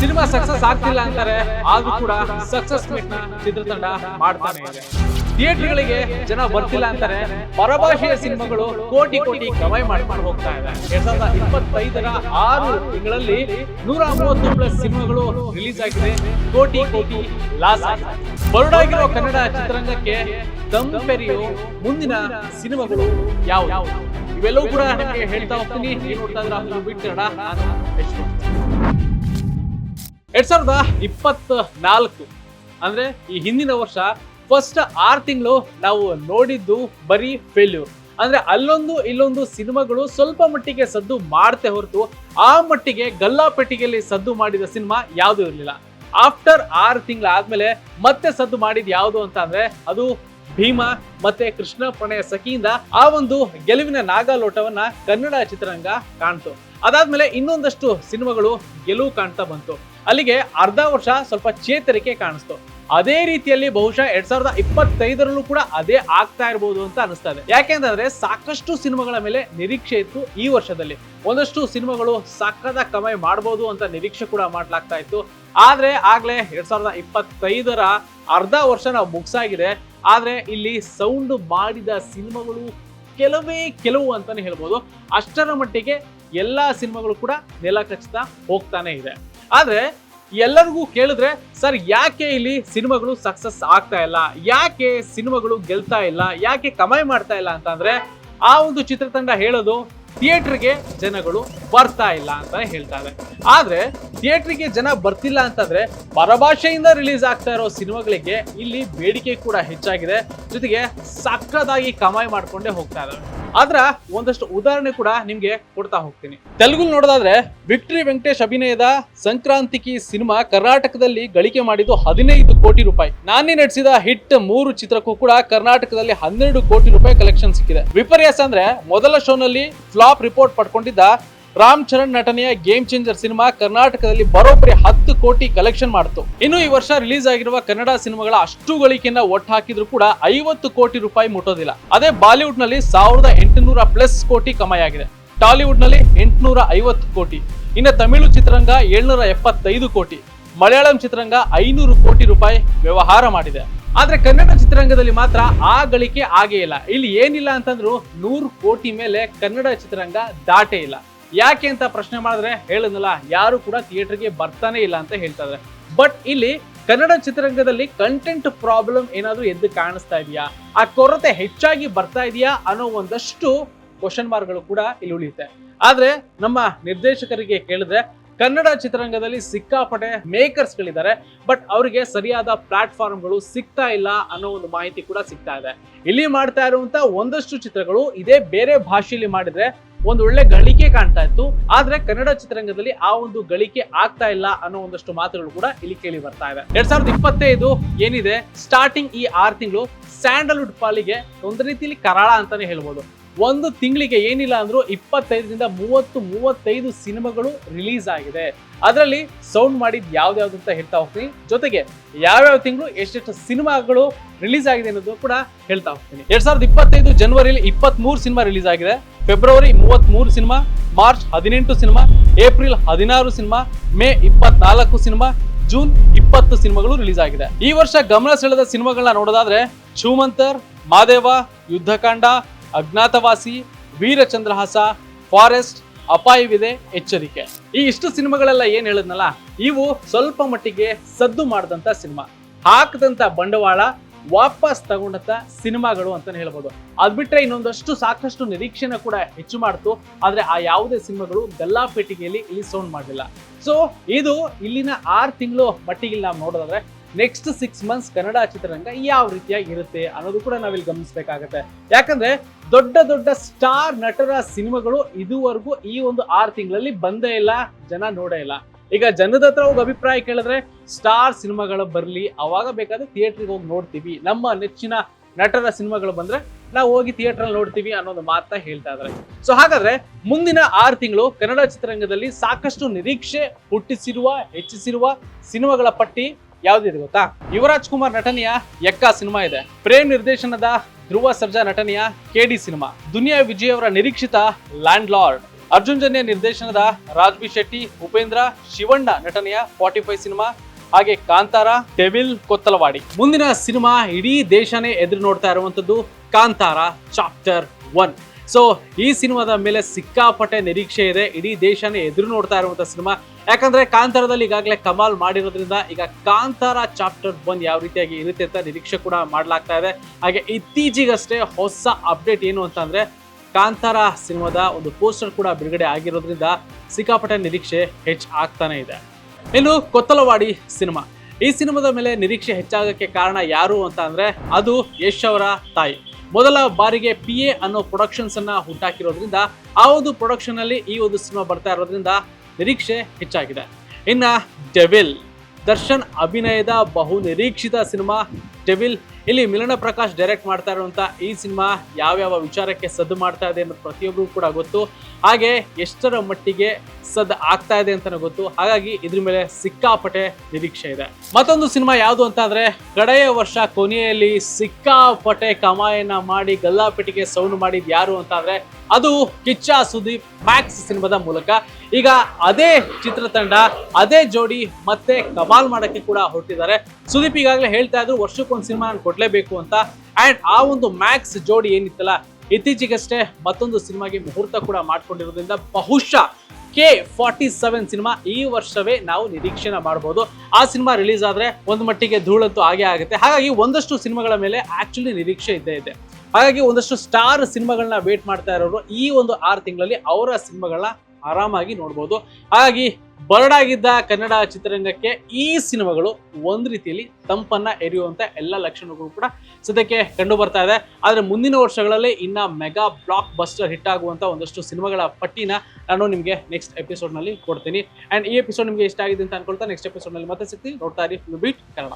Cinema success ಆಗ್ತಿಲ್ಲ ಅಂತಾರೆ, ಆದ್ರೂ ಕೂಡ ಸಕ್ಸಸ್ ಮೀಟ್ ಚಿತ್ರತಂಡ ಮಾಡ್ತಾನೆ ಇದೆ. ಥಿಯೇಟರ್ಗಳಿಗೆ ಜನ ಬರ್ತಿಲ್ಲ ಅಂತಾರೆ, ಪರಭಾಷೆಯ ಸಿನಿಮಾಗಳು ಕೋಟಿ ಕೋಟಿ ಕಮಾಯಿ ಮಾಡ್ಕೊಂಡು ಹೋಗ್ತಾ ಇದೆ. ಎರಡ್ ಸಾವಿರದ ಇಪ್ಪತ್ತೈದರ ಆರು ತಿಂಗಳಲ್ಲಿ ನೂರ ಮೂವತ್ತು ಪ್ಲಸ್ ಸಿನಿಮಾಗಳು ರಿಲೀಸ್ ಆಗಿದೆ, ಕೋಟಿ ಕೋಟಿ ಲಾಸ್ ಆಗಿದೆ. ಬರುಡಾಗಿರುವ ಕನ್ನಡ ಚಿತ್ರರಂಗಕ್ಕೆ ದಂಪೆರಿಯು ಮುಂದಿನ ಸಿನಿಮಾಗಳು ಯಾವ ಇವೆಲ್ಲವೂ ಕೂಡ ನಿಮಗೆ ಹೇಳ್ತಾ ಹೋಗ್ತೀನಿ. ನೋಡ್ತಾ ಇದ್ರೆ ಬಿಟ್ಟಿರೋಣ ಕನ್ನಡ. ಎರಡ್ ಸಾವಿರದ ಇಪ್ಪತ್ತ ನಾಲ್ಕು ಅಂದ್ರೆ ಈ ಹಿಂದಿನ ವರ್ಷ ಫಸ್ಟ್ ಆರು ತಿಂಗಳು ನಾವು ನೋಡಿದ್ದು ಬರೀ ಫೇಲ್ಯೂರ್ ಅಂದ್ರೆ ಅಲ್ಲೊಂದು ಇಲ್ಲೊಂದು ಸಿನಿಮಾಗಳು ಸ್ವಲ್ಪ ಮಟ್ಟಿಗೆ ಸದ್ದು ಮಾಡ್ತೆ ಹೊರತು ಆ ಮಟ್ಟಿಗೆ ಗಲ್ಲಾಪೆಟ್ಟಿಗೆಯಲ್ಲಿ ಸದ್ದು ಮಾಡಿದ ಸಿನಿಮಾ ಯಾವುದೂ ಇರಲಿಲ್ಲ. ಆಫ್ಟರ್ ಆರು ತಿಂಗಳಾದ್ಮೇಲೆ ಮತ್ತೆ ಸದ್ದು ಮಾಡಿದ ಯಾವುದು ಅಂತ ಅಂದ್ರೆ ಅದು ಭೀಮಾ ಮತ್ತೆ ಕೃಷ್ಣ ಪ್ರಣಯ ಸಖಿಯಿಂದ ಆ ಒಂದು ಗೆಲುವಿನ ನಾಗಾಲೋಟವನ್ನ ಕನ್ನಡ ಚಿತ್ರರಂಗ ಕಾಣ್ತು. ಅದಾದ್ಮೇಲೆ ಇನ್ನೊಂದಷ್ಟು ಸಿನಿಮಾಗಳು ಗೆಲುವು ಕಾಣ್ತಾ ಬಂತು. ಅಲ್ಲಿಗೆ ಅರ್ಧ ವರ್ಷ ಸ್ವಲ್ಪ ಚೇತರಿಕೆ ಕಾಣಿಸ್ತು. ಅದೇ ರೀತಿಯಲ್ಲಿ ಬಹುಶಃ ಎರಡ್ ಸಾವಿರದ ಇಪ್ಪತ್ತೈದರಲ್ಲೂ ಕೂಡ ಅದೇ ಆಗ್ತಾ ಇರಬಹುದು ಅಂತ ಅನಿಸ್ತಾ ಇದೆ. ಯಾಕೆಂದ್ರೆ ಸಾಕಷ್ಟು ಸಿನಿಮಾಗಳ ಮೇಲೆ ನಿರೀಕ್ಷೆ ಇತ್ತು ಈ ವರ್ಷದಲ್ಲಿ. ಒಂದಷ್ಟು ಸಿನಿಮಾಗಳು ಸಕ್ಕದ ಕಮಾಯಿ ಮಾಡಬಹುದು ಅಂತ ನಿರೀಕ್ಷೆ ಕೂಡ ಮಾಡ್ಲಾಗ್ತಾ ಇತ್ತು. ಆದ್ರೆ ಆಗ್ಲೇ ಎರಡ್ ಸಾವಿರದ ಇಪ್ಪತ್ತೈದರ ಅರ್ಧ ವರ್ಷ ನಾವು ಮುಗಿಸಾಗಿದೆ. ಆದ್ರೆ ಇಲ್ಲಿ ಸೌಂಡ್ ಮಾಡಿದ ಸಿನಿಮಾಗಳು ಕೆಲವೇ ಕೆಲವು ಅಂತಾನೆ ಹೇಳ್ಬೋದು. ಅಷ್ಟರ ಮಟ್ಟಿಗೆ ಎಲ್ಲಾ ಸಿನಿಮಾಗಳು ಕೂಡ ನೆಲ ಕಚ್ಚುತ್ತಾ ಹೋಗ್ತಾನೆ ಇದೆ. ಆದ್ರೆ ಎಲ್ಲರಿಗೂ ಕೇಳಿದ್ರೆ, ಸರ್, ಯಾಕೆ ಇಲ್ಲಿ ಸಿನಿಮಾಗಳು ಸಕ್ಸಸ್ ಆಗ್ತಾ ಇಲ್ಲ? ಯಾಕೆ ಸಿನಿಮಾಗಳು ಗೆಲ್ತಾ ಇಲ್ಲ? ಯಾಕೆ ಕಮಾಯಿ ಮಾಡ್ತಾ ಇಲ್ಲ? ಅಂತಂದ್ರೆ, ಆ ಒಂದು ಚಿತ್ರತಂಡ ಹೇಳೋದು ಥಿಯೇಟರ್ಗೆ ಜನಗಳು ಬರ್ತಾ ಇಲ್ಲ ಅಂತ ಹೇಳ್ತಾರೆ. ಆದ್ರೆ ಥಿಯೇಟರ್ಗೆ ಜನ ಬರ್ತಿಲ್ಲ ಅಂತಂದ್ರೆ ಪರಭಾಷೆಯಿಂದ ರಿಲೀಸ್ ಆಗ್ತಾ ಇರೋ ಸಿನಿಮಾಗಳಿಗೆ ಇಲ್ಲಿ ಬೇಡಿಕೆ ಕೂಡ ಹೆಚ್ಚಾಗಿದೆ. ಜೊತೆಗೆ ಸಕ್ಕದಾಗಿ ಕಮಾಯಿ ಮಾಡ್ಕೊಂಡೇ ಹೋಗ್ತಾ ಇದಾವೆ ಅದ್ರ ಒಂದಷ್ಟು ಉದಾಹರಣೆ ಕೂಡ ನಿಮ್ಗೆ ಕೊಡ್ತಾ ಹೋಗ್ತೀನಿ. ತೆಲುಗು ನೋಡೋದಾದ್ರೆ ವಿಕ್ಟ್ರಿ ವೆಂಕಟೇಶ್ ಅಭಿನಯದ ಸಂಕ್ರಾಂತಿಕಿ ಸಿನಿಮಾ ಕರ್ನಾಟಕದಲ್ಲಿ ಗಳಿಕೆ ಮಾಡಿದ್ದು ಹದಿನೈದು ಕೋಟಿ ರೂಪಾಯಿ. ನಾನೇ ನಡೆಸಿದ ಹಿಟ್ ಮೂರು ಚಿತ್ರಕ್ಕೂ ಕೂಡ ಕರ್ನಾಟಕದಲ್ಲಿ ಹನ್ನೆರಡು ಕೋಟಿ ರೂಪಾಯಿ ಕಲೆಕ್ಷನ್ ಸಿಕ್ಕಿದೆ. ವಿಪರ್ಯಾಸ ಅಂದ್ರೆ ಮೊದಲ ಶೋನಲ್ಲಿ ಫ್ಲಾಪ್ ರಿಪೋರ್ಟ್ ಪಡ್ಕೊಂಡಿದ್ದ ರಾಮ್ ಚರಣ್ ನಟನೆಯ ಗೇಮ್ ಚೇಂಜರ್ ಸಿನಿಮಾ ಕರ್ನಾಟಕದಲ್ಲಿ ಬರೋಬ್ಬರಿ ಹತ್ತು ಕೋಟಿ ಕಲೆಕ್ಷನ್ ಮಾಡಿತು. ಇನ್ನು ಈ ವರ್ಷ ರಿಲೀಸ್ ಆಗಿರುವ ಕನ್ನಡ ಸಿನಿಮಾಗಳ ಅಷ್ಟು ಗಳಿಕೆಯನ್ನ ಒಟ್ಟು ಹಾಕಿದ್ರು ಕೂಡ ಐವತ್ತು ಕೋಟಿ ರೂಪಾಯಿ ಮುಟ್ಟೋದಿಲ್ಲ. ಅದೇ ಬಾಲಿವುಡ್ನಲ್ಲಿ ಸಾವಿರದ ಎಂಟುನೂರ ಪ್ಲಸ್ ಕೋಟಿ ಕಮಾಯಾಗಿದೆ. ಟಾಲಿವುಡ್ನಲ್ಲಿ ಎಂಟುನೂರ ಐವತ್ತು ಕೋಟಿ. ಇನ್ನು ತಮಿಳು ಚಿತ್ರರಂಗ ಏಳ್ನೂರ ಎಪ್ಪತ್ತೈದು ಕೋಟಿ. ಮಲಯಾಳಂ ಚಿತ್ರರಂಗ ಐನೂರು ಕೋಟಿ ರೂಪಾಯಿ ವ್ಯವಹಾರ ಮಾಡಿದೆ. ಆದ್ರೆ ಕನ್ನಡ ಚಿತ್ರರಂಗದಲ್ಲಿ ಮಾತ್ರ ಆ ಗಳಿಕೆ ಆಗೇ ಇಲ್ಲ. ಇಲ್ಲಿ ಏನಿಲ್ಲ ಅಂತಂದ್ರು ನೂರು ಕೋಟಿ ಮೇಲೆ ಕನ್ನಡ ಚಿತ್ರರಂಗ ದಾಟೇ ಇಲ್ಲ. ಯಾಕೆ ಅಂತ ಪ್ರಶ್ನೆ ಮಾಡಿದ್ರೆ ಹೇಳಿದ್ನಲ್ಲ, ಯಾರು ಕೂಡ ಥಿಯೇಟರ್ಗೆ ಬರ್ತಾನೆ ಇಲ್ಲ ಅಂತ ಹೇಳ್ತಾ ಇದ್ದಾರೆ ಬಟ್ ಇಲ್ಲಿ ಕನ್ನಡ ಚಿತ್ರರಂಗದಲ್ಲಿ ಕಂಟೆಂಟ್ ಪ್ರಾಬ್ಲಮ್ ಏನಾದರೂ ಎದ್ದು ಕಾಣಿಸ್ತಾ ಇದೆಯಾ? ಆ ಕೊರತೆ ಹೆಚ್ಚಾಗಿ ಬರ್ತಾ ಇದೆಯಾ ಅನ್ನೋ ಒಂದಷ್ಟು ಕ್ವಶನ್ ಮಾರ್ಕ್ಗಳು ಕೂಡ ಇಲ್ಲಿ ಉಳಿಯುತ್ತೆ. ಆದ್ರೆ ನಮ್ಮ ನಿರ್ದೇಶಕರಿಗೆ ಕೇಳಿದ್ರೆ ಕನ್ನಡ ಚಿತ್ರರಂಗದಲ್ಲಿ ಸಿಕ್ಕಾಪಟ್ಟೆ ಮೇಕರ್ಸ್ ಗಳಿದ್ದಾರೆ ಬಟ್ ಅವರಿಗೆ ಸರಿಯಾದ ಪ್ಲಾಟ್ಫಾರ್ಮ್ಗಳು ಸಿಗ್ತಾ ಇಲ್ಲ ಅನ್ನೋ ಒಂದು ಮಾಹಿತಿ ಕೂಡ ಸಿಗ್ತಾ ಇದೆ. ಇಲ್ಲಿ ಮಾಡ್ತಾ ಇರುವಂತ ಒಂದಷ್ಟು ಚಿತ್ರಗಳು ಇದೇ ಬೇರೆ ಭಾಷೆಯಲ್ಲಿ ಮಾಡಿದ್ರೆ ಒಂದು ಒಳ್ಳೆ ಗಳಿಕೆ ಕಾಣ್ತಾ ಇತ್ತು. ಆದ್ರೆ ಕನ್ನಡ ಚಿತ್ರರಂಗದಲ್ಲಿ ಆ ಒಂದು ಗಳಿಕೆ ಆಗ್ತಾ ಇಲ್ಲ ಅನ್ನೋ ಒಂದಷ್ಟು ಮಾತುಗಳು ಕೂಡ ಇಲ್ಲಿ ಕೇಳಿ ಬರ್ತಾ ಇದೆ. ಎರಡ್ ಸಾವಿರದ ಇಪ್ಪತ್ತೈದು ಏನಿದೆ? ಸ್ಟಾರ್ಟಿಂಗ್ ಈ ಆರು ತಿಂಗಳು ಸ್ಯಾಂಡಲ್ವುಡ್ ಪಾಲಿಗೆ ಒಂದು ರೀತಿಯಲ್ಲಿ ಕರಾಳ ಅಂತಾನೆ ಹೇಳ್ಬೋದು. ಒಂದು ತಿಂಗಳಿಗೆ ಏನಿಲ್ಲ ಅಂದ್ರೂ ಇಪ್ಪತ್ತೈದರಿಂದ ಮೂವತ್ತು, ಮೂವತ್ತೈದು ಸಿನಿಮಾಗಳು ರಿಲೀಸ್ ಆಗಿದೆ. ಅದರಲ್ಲಿ ಸೌಂಡ್ ಮಾಡಿದ್ ಯಾವ್ದ್ಯಾವ್ದು ಅಂತ ಹೇಳ್ತಾ ಹೋಗ್ತೀನಿ. ಜೊತೆಗೆ ಯಾವ್ಯಾವ ತಿಂಗಳು ಎಷ್ಟೆಷ್ಟು ಸಿನಿಮಾಗಳು ರಿಲೀಸ್ ಆಗಿದೆ ಅನ್ನೋದು ಕೂಡ ಹೇಳ್ತಾ ಹೋಗ್ತೀನಿ. ಎರಡ್ ಸಾವಿರದ ಇಪ್ಪತ್ತೈದು ಜನವರಿಯಲ್ಲಿ ಇಪ್ಪತ್ತ್ ಮೂರು ಸಿನಿಮಾ ರಿಲೀಸ್ ಆಗಿದೆ. ಫೆಬ್ರವರಿ ಮೂವತ್ತ್ ಮೂರು ಸಿನಿಮಾ, ಮಾರ್ಚ್ ಹದಿನೆಂಟು ಸಿನಿಮಾ, ಏಪ್ರಿಲ್ ಹದಿನಾರು ಸಿನಿಮಾ, ಮೇ ಇಪ್ಪತ್ನಾಲ್ಕು ಸಿನಿಮಾ, ಜೂನ್ ಇಪ್ಪತ್ತು ಸಿನಿಮಾಗಳು ರಿಲೀಸ್ ಆಗಿದೆ. ಈ ವರ್ಷ ಗಮನ ಸೆಳೆದ ಸಿನಿಮಾಗಳನ್ನ ನೋಡೋದಾದ್ರೆ ಶುಮಂತರ್ ಮಾದೇವ, ಯುದ್ಧಕಾಂಡ ಅಜ್ಞಾತವಾಸಿ ವೀರಚಂದ್ರಹಾಸ, ಫಾರೆಸ್ಟ್ ಅಪಾಯವಿದೆ ಎಚ್ಚರಿಕೆ. ಈ ಇಷ್ಟು ಸಿನಿಮಾಗಳೆಲ್ಲ ಏನ್ ಹೇಳದ್ನಲ್ಲ, ಇವು ಸ್ವಲ್ಪ ಮಟ್ಟಿಗೆ ಸದ್ದು ಮಾಡಿದಂತ ಸಿನಿಮಾ. ಹಾಕದಂತ ಬಂಡವಾಳ, ವಾಪಸ್ ತಗೊಂಡಂತ ಸಿನಿಮಾಗಳು ಅಂತಾನೆ ಹೇಳ್ಬೋದು. ಅದ್ ಬಿಟ್ರೆ ಇನ್ನೊಂದಷ್ಟು ಸಾಕಷ್ಟು ನಿರೀಕ್ಷೆನ ಕೂಡ ಹೆಚ್ಚು ಮಾಡ್ತು, ಆದ್ರೆ ಆ ಯಾವುದೇ ಸಿನಿಮಾಗಳು ಗಲ್ಲಾಪೆಟ್ಟಿಗೆಯಲ್ಲಿ ಇಲ್ಲಿ ಸೌಂಡ್ ಮಾಡಲಿಲ್ಲ. ಸೊ ಇದು ಇಲ್ಲಿನ ಆರು ತಿಂಗಳು ಮಟ್ಟಿಗೆ ನಾವು ನೋಡೋದಾದ್ರೆ ನೆಕ್ಸ್ಟ್ ಸಿಕ್ಸ್ ಮಂತ್ಸ್ ಕನ್ನಡ ಚಿತ್ರರಂಗ ಯಾವ ರೀತಿಯಾಗಿ ಇರುತ್ತೆ ಅನ್ನೋದು ಕೂಡ ನಾವಿಲ್ಲಿ ಗಮನಿಸಬೇಕಾಗತ್ತೆ. ಯಾಕಂದ್ರೆ ದೊಡ್ಡ ದೊಡ್ಡ ಸ್ಟಾರ್ ನಟರ ಸಿನಿಮಾಗಳು ಇದುವರೆಗೂ ಈ ಒಂದು ಆರು ತಿಂಗಳಲ್ಲಿ ಬಂದೇ ಇಲ್ಲ, ಜನ ನೋಡೇ ಇಲ್ಲ. ಈಗ ಜನದ ಹತ್ರ ಹೋಗಿ ಅಭಿಪ್ರಾಯ ಕೇಳಿದ್ರೆ ಸ್ಟಾರ್ ಸಿನಿಮಾಗಳು ಬರಲಿ, ಅವಾಗ ಬೇಕಾದ್ರೆ ಥಿಯೇಟ್ರಿಗೆ ಹೋಗಿ ನೋಡ್ತೀವಿ. ನಮ್ಮ ನೆಚ್ಚಿನ ನಟರ ಸಿನಿಮಾಗಳು ಬಂದ್ರೆ ನಾವು ಹೋಗಿ ಥಿಯೇಟರ್ ನೋಡ್ತೀವಿ ಅನ್ನೋದು ಮಾತಾ ಹೇಳ್ತಾ ಇದ್ದಾರೆ ಸೊ ಹಾಗಾದ್ರೆ ಮುಂದಿನ ಆರು ತಿಂಗಳು ಕನ್ನಡ ಚಿತ್ರರಂಗದಲ್ಲಿ ಸಾಕಷ್ಟು ನಿರೀಕ್ಷೆ ಹುಟ್ಟಿಸಿರುವ, ಹೆಚ್ಚಿಸಿರುವ ಸಿನಿಮಾಗಳ ಪಟ್ಟಿ ಯಾವ್ದಿದೆ ಗೊತ್ತಾ? ಯುವರಾಜ್ ಕುಮಾರ್ ನಟನೆಯ ಎಕ್ಕ ಸಿನಿಮಾ ಇದೆ. ಪ್ರೇಮ್ ನಿರ್ದೇಶನದ ಧ್ರುವ ಸರ್ಜಾ ನಟನೆಯ ಕೆಡಿ ಸಿನಿಮಾ. ದುನಿಯಾ ವಿಜಯ್ ಅವರ ನಿರೀಕ್ಷಿತ ಲ್ಯಾಂಡ್ ಲಾರ್ಡ್ ಅರ್ಜುನ್ ಜನ್ಯ ನಿರ್ದೇಶನದ ರಾಜ್ಬಿ ಶೆಟ್ಟಿ, ಉಪೇಂದ್ರ ಶಿವಣ್ಣ ನಟನೆಯ ಫಾರ್ಟಿ ಫೈವ್ ಸಿನಿಮಾ. ಹಾಗೆ ಕಾಂತಾರ ಟೆವಿಲ್ ಕೊತ್ತಲವಾಡಿ. ಮುಂದಿನ ಸಿನಿಮಾ ಇಡೀ ದೇಶನೇ ಎದುರು ನೋಡ್ತಾ ಇರುವಂತದ್ದು ಕಾಂತಾರ, ಚಾಪ್ಟರ್ ಒನ್. ಸೊ ಈ ಸಿನಿಮಾದ ಮೇಲೆ ಸಿಕ್ಕಾಪಟ್ಟೆ ನಿರೀಕ್ಷೆ ಇದೆ. ಇಡೀ ದೇಶನೇ ಎದುರು ನೋಡ್ತಾ ಇರುವಂತ ಸಿನಿಮಾ. ಯಾಕಂದ್ರೆ ಕಾಂತಾರದಲ್ಲಿ ಈಗಾಗಲೇ ಕಮಾಲ್ ಮಾಡಿರೋದ್ರಿಂದ ಈಗ ಕಾಂತಾರ ಚಾಪ್ಟರ್ ಒನ್ ಯಾವ ರೀತಿಯಾಗಿ ಇರುತ್ತೆ ಅಂತ ನಿರೀಕ್ಷೆ ಕೂಡ ಮಾಡಲಾಗ್ತಾ ಇದೆ. ಹಾಗೆ ಇತ್ತೀಚೆಗಷ್ಟೇ ಹೊಸ ಅಪ್ಡೇಟ್ ಏನು ಅಂತಂದ್ರೆ ಕಾಂತಾರ ಸಿನಿಮಾದ ಒಂದು ಪೋಸ್ಟರ್ ಕೂಡ ಬಿಡುಗಡೆ ಆಗಿರೋದ್ರಿಂದ ಸಿಕ್ಕಾಪಟ್ಟೆ ನಿರೀಕ್ಷೆ ಹೆಚ್ಚು ಆಗ್ತಾನೆ ಇದೆ. ಇನ್ನು ಕೊತ್ತಲವಾಡಿ ಸಿನಿಮಾ. ಈ ಸಿನಿಮಾದ ಮೇಲೆ ನಿರೀಕ್ಷೆ ಹೆಚ್ಚಾಗಕ್ಕೆ ಕಾರಣ ಯಾರು ಅಂತ ಅಂದ್ರೆ ಅದು ಯಶ್ ಅವರ ತಾಯಿ. ಮೊದಲ ಬಾರಿಗೆ ಪಿ ಎ ಅನ್ನೋ ಪ್ರೊಡಕ್ಷನ್ಸ್ ಅನ್ನ ಹುಟ್ಟಾಕಿರೋದ್ರಿಂದ, ಆ ಒಂದು ಪ್ರೊಡಕ್ಷನ್ ಅಲ್ಲಿ ಈ ಒಂದು ಸಿನಿಮಾ ಬರ್ತಾ ಇರೋದ್ರಿಂದ ನಿರೀಕ್ಷೆ ಹೆಚ್ಚಾಗಿದೆ. ಇನ್ನ ಡೆವಿಲ್ ದರ್ಶನ್ ಅಭಿನಯದ ಬಹು ನಿರೀಕ್ಷಿತ ಸಿನಿಮಾ ಡೆವಿಲ್ ಇಲ್ಲಿ ಮಿಲನ ಪ್ರಕಾಶ್ ಡೈರೆಕ್ಟ್ ಮಾಡ್ತಾ ಇರುವಂತ ಈ ಸಿನಿಮಾ ಯಾವ್ಯಾವ ವಿಚಾರಕ್ಕೆ ಸದ್ದು ಮಾಡ್ತಾ ಇದೆ ಅನ್ನೋದು ಪ್ರತಿಯೊಬ್ಬರು ಕೂಡ ಗೊತ್ತು. ಹಾಗೆ ಎಷ್ಟರ ಮಟ್ಟಿಗೆ ಸದ್ದು ಆಗ್ತಾ ಇದೆ ಅಂತಾನೆ ಗೊತ್ತು. ಹಾಗಾಗಿ ಇದ್ರ ಮೇಲೆ ಸಿಕ್ಕಾಪಟ್ಟೆ ನಿರೀಕ್ಷೆ ಇದೆ. ಮತ್ತೊಂದು ಸಿನಿಮಾ ಯಾವುದು ಅಂತ ಅಂದ್ರೆ ಕಡೆಯ ವರ್ಷ ಕೊನೆಯಲ್ಲಿ ಸಿಕ್ಕಾಪಟೆ ಕಮಾಯನ್ನ ಮಾಡಿ ಗಲ್ಲಾಪೆಟ್ಟಿಗೆ ಸೌಂಡ್ ಮಾಡಿದ್ ಯಾರು ಅಂತ ಅಂದ್ರೆ ಅದು ಕಿಚ್ಚ ಸುದೀಪ್ ಮ್ಯಾಕ್ಸ್ ಸಿನಿಮಾದ ಮೂಲಕ. ಈಗ ಅದೇ ಚಿತ್ರತಂಡ, ಅದೇ ಜೋಡಿ ಮತ್ತೆ ಕಮಾಲ್ ಮಾಡಕ್ಕೆ ಕೂಡ ಹೊರಟಿದ್ದಾರೆ. ಸುದೀಪ್ ಈಗಾಗಲೇ ಹೇಳ್ತಾ ಇದ್ರು, ವರ್ಷಕ್ಕೊಂದು ಸಿನಿಮಾ ನಾನು ಕೊಡ್ಲೇಬೇಕು ಅಂತ. ಅಂಡ್ ಆ ಒಂದು ಮ್ಯಾಕ್ಸ್ ಜೋಡಿ ಏನಿತ್ತಲ್ಲ ಇತ್ತೀಚೆಗಷ್ಟೇ ಮತ್ತೊಂದು ಸಿನಿಮಾಗೆ ಮುಹೂರ್ತ ಕೂಡ ಮಾಡಿಕೊಂಡಿರೋದ್ರಿಂದ ಬಹುಶಃ ಕೆ ಫಾರ್ಟಿ ಸೆವೆನ್ ಸಿನಿಮಾ ಈ ವರ್ಷವೇ ನಾವು ನಿರೀಕ್ಷೆನ ಮಾಡಬಹುದು ಆ ಸಿನಿಮಾ ರಿಲೀಸ್ ಆದ್ರೆ ಒಂದು ಮಟ್ಟಿಗೆ ಧೂಳಂತೂ ಆಗೇ ಆಗುತ್ತೆ. ಹಾಗಾಗಿ ಒಂದಷ್ಟು ಸಿನಿಮಾಗಳ ಮೇಲೆ ಆಕ್ಚುಲಿ ನಿರೀಕ್ಷೆ ಇದ್ದೇ ಇದೆ. ಹಾಗಾಗಿ ಒಂದಷ್ಟು ಸ್ಟಾರ್ ಸಿನಿಮಾಗಳನ್ನ ವೇಟ್ ಮಾಡ್ತಾ ಇರೋರು ಈ ಒಂದು ಆರು ತಿಂಗಳಲ್ಲಿ ಅವರ ಸಿನಿಮಾಗಳನ್ನ ಆರಾಮಾಗಿ ನೋಡ್ಬೋದು. ಹಾಗಾಗಿ ಬರಡಾಗಿದ್ದ ಕನ್ನಡ ಚಿತ್ರರಂಗಕ್ಕೆ ಈ ಸಿನಿಮಾಗಳು ಒಂದು ರೀತಿಯಲ್ಲಿ ತಂಪನ್ನ ಎರೆಯುವಂತ ಎಲ್ಲ ಲಕ್ಷಣಗಳು ಕೂಡ ಸದ್ಯಕ್ಕೆ ಕಂಡು ಬರ್ತಾ ಇದೆ. ಆದ್ರೆ ಮುಂದಿನ ವರ್ಷಗಳಲ್ಲಿ ಇನ್ನ ಮೆಗಾ ಬ್ಲಾಕ್ ಬಸ್ಟರ್ ಹಿಟ್ ಆಗುವಂತ ಒಂದಷ್ಟು ಸಿನಿಮಾಗಳ ಪಟ್ಟಿನ ನಾನು ನಿಮಗೆ ನೆಕ್ಸ್ಟ್ ಎಪಿಸೋಡ್ನಲ್ಲಿ ಕೊಡ್ತೀನಿ. ಅಂಡ್ ಈ ಎಪಿಸೋಡ್ ನಿಮಗೆ ಇಷ್ಟ ಆಗಿದೆ ಅಂತ ಅನ್ಕೊಳ್ತಾ ನೆಕ್ಸ್ಟ್ ಎಪಿಸೋಡ್ನಲ್ಲಿ ಮತ್ತೆ ಸಿಗ್ತೀನಿ. ನೋಡ್ತಾ ಇರಿ ಕನ್ನಡ.